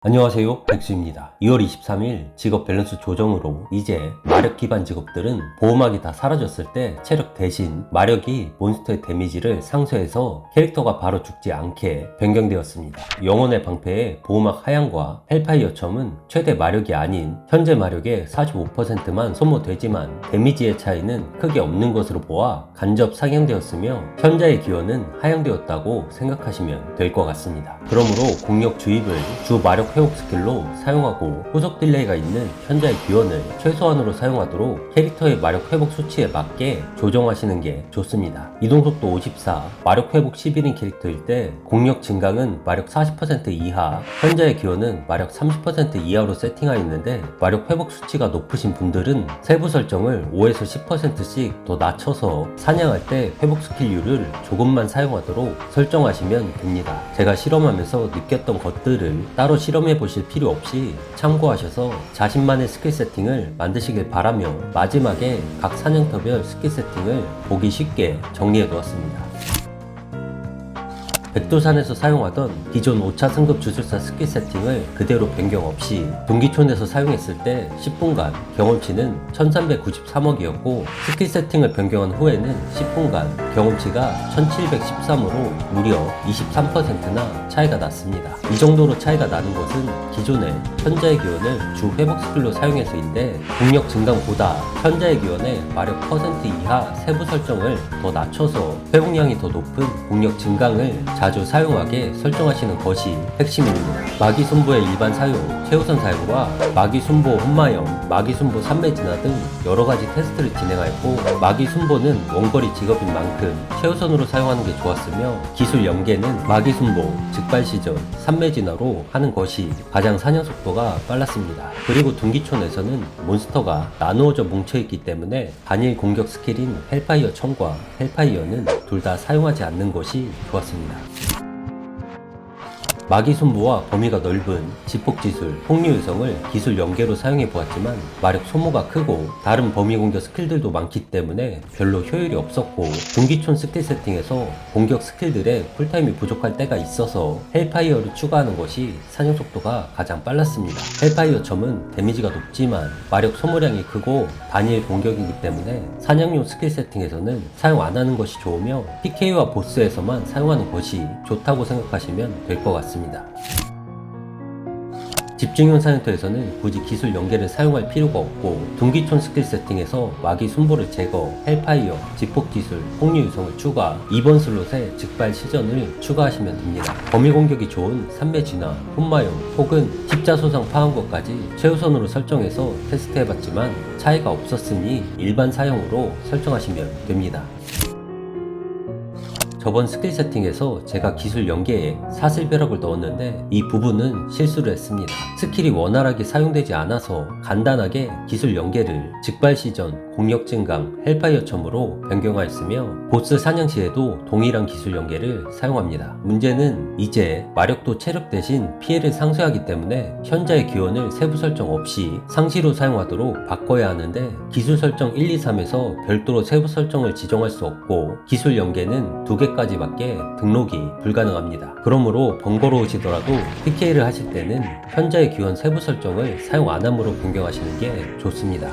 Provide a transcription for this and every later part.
안녕하세요 백수입니다. 2월 23일 직업 밸런스 조정으로 이제 마력 기반 직업들은 보호막이 다 사라졌을 때 체력 대신 마력이 몬스터의 데미지를 상쇄해서 캐릭터가 바로 죽지 않게 변경되었습니다. 영혼의 방패의 보호막 하향과 헬파이어 첨은 최대 마력이 아닌 현재 마력의 45%만 소모되지만 데미지의 차이는 크게 없는 것으로 보아 간접 상향되었으며 현재의 기원은 하향되었다고 생각하시면 될 것 같습니다. 그러므로 공력 주입을 주 마력 회복 스킬로 사용하고 후속 딜레이가 있는 현자의 기원을 최소한으로 사용하도록 캐릭터의 마력 회복 수치에 맞게 조정하시는 게 좋습니다. 이동속도 54, 마력 회복 11인 캐릭터일 때 공력 증강은 마력 40% 이하, 현자의 기원은 마력 30% 이하로 세팅하였는데 마력 회복 수치가 높으신 분들은 세부 설정을 5에서 10%씩 더 낮춰서 사냥할 때 회복 스킬률을 조금만 사용하도록 설정하시면 됩니다. 제가 실험하면서 느꼈던 것들을 따로 실험 해 보실 필요 없이 참고하셔서 자신만의 스킬 세팅을 만드시길 바라며 마지막에 각 사냥터별 스킬 세팅을 보기 쉽게 정리해 두었습니다. 백두산에서 사용하던 기존 5차 승급 주술사 스킬 세팅을 그대로 변경 없이 동기촌에서 사용했을 때 10분간 경험치는 1393억이었고 스킬 세팅을 변경한 후에는 10분간 경험치가 1713으로 무려 23%나 차이가 났습니다. 이 정도로 차이가 나는 것은 기존의 현자의 기원을 주 회복 스킬로 사용해서인데 공력 증강보다 현자의 기원의 마력 퍼센트 이하 세부 설정을 더 낮춰서 회복량이 더 높은 공력 증강을 자주 사용하게 설정하시는 것이 핵심입니다. 마기 순보의 일반 사용, 최우선 사용과 마기 순보 혼마형, 마기 순보 3매 진화 등 여러 가지 테스트를 진행하였고 마기 순보는 원거리 직업인 만큼 최우선으로 사용하는 게 좋았으며 기술 연계는 마기 순보, 즉발 시전, 3매 진화로 하는 것이 가장 사냥 속도가 빨랐습니다. 그리고 둥기촌에서는 몬스터가 나누어져 뭉쳐있기 때문에 단일 공격 스킬인 헬파이어 첨과 헬파이어는 둘 다 사용하지 않는 것이 좋았습니다. 마기 순보와 범위가 넓은 지폭지술, 폭류유성을 기술 연계로 사용해 보았지만 마력 소모가 크고 다른 범위 공격 스킬들도 많기 때문에 별로 효율이 없었고 중기촌 스킬 세팅에서 공격 스킬들의 쿨타임이 부족할 때가 있어서 헬파이어를 추가하는 것이 사냥 속도가 가장 빨랐습니다. 헬파이어 첨은 데미지가 높지만 마력 소모량이 크고 단일 공격이기 때문에 사냥용 스킬 세팅에서는 사용 안 하는 것이 좋으며 PK와 보스에서만 사용하는 것이 좋다고 생각하시면 될 것 같습니다. 집중형 사냥터에서는 굳이 기술 연계를 사용할 필요가 없고 둥기촌 스킬 세팅에서 마기 순보를 제거, 헬파이어, 지폭 기술, 폭류 유성을 추가, 2번 슬롯에 즉발 시전을 추가하시면 됩니다. 범위 공격이 좋은 3매 진화, 혼마용 혹은 십자소상 파한 것까지 최우선으로 설정해서 테스트해봤지만 차이가 없었으니 일반 사용으로 설정하시면 됩니다. 저번 스킬 세팅에서 제가 기술 연계에 사슬 벼락을 넣었는데 이 부분은 실수를 했습니다. 스킬이 원활하게 사용되지 않아서 간단하게 기술 연계를 즉발 시전, 공력 증강, 헬파이어 첨으로 변경하였으며 보스 사냥 시에도 동일한 기술 연계를 사용합니다. 문제는 이제 마력도 체력 대신 피해를 상쇄하기 때문에 현자의 기원을 세부 설정 없이 상시로 사용하도록 바꿔야 하는데 기술 설정 1, 2, 3에서 별도로 세부 설정을 지정할 수 없고 기술 연계는 두개 까지밖에 등록이 불가능합니다. 그러므로 번거로우시더라도 PK를 하실 때는 현자의 기원 세부 설정을 사용 안 함으로 변경하시는 게 좋습니다.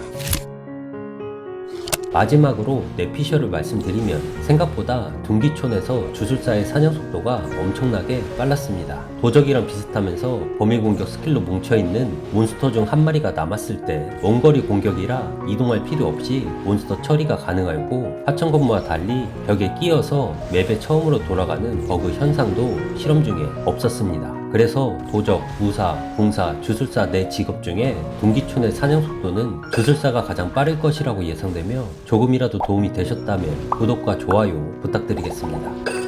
마지막으로 뇌피셜을 말씀드리면 생각보다 둥기촌에서 주술사의 사냥 속도가 엄청나게 빨랐습니다. 도적이랑 비슷하면서 범위 공격 스킬로 뭉쳐있는 몬스터 중 한 마리가 남았을 때 원거리 공격이라 이동할 필요 없이 몬스터 처리가 가능하고 하천 건무와 달리 벽에 끼어서 맵에 처음으로 돌아가는 버그 현상도 실험 중에 없었습니다. 그래서 도적, 무사, 궁사, 주술사 네 직업 중에 동기촌의 사냥 속도는 주술사가 가장 빠를 것이라고 예상되며 조금이라도 도움이 되셨다면 구독과 좋아요 부탁드리겠습니다.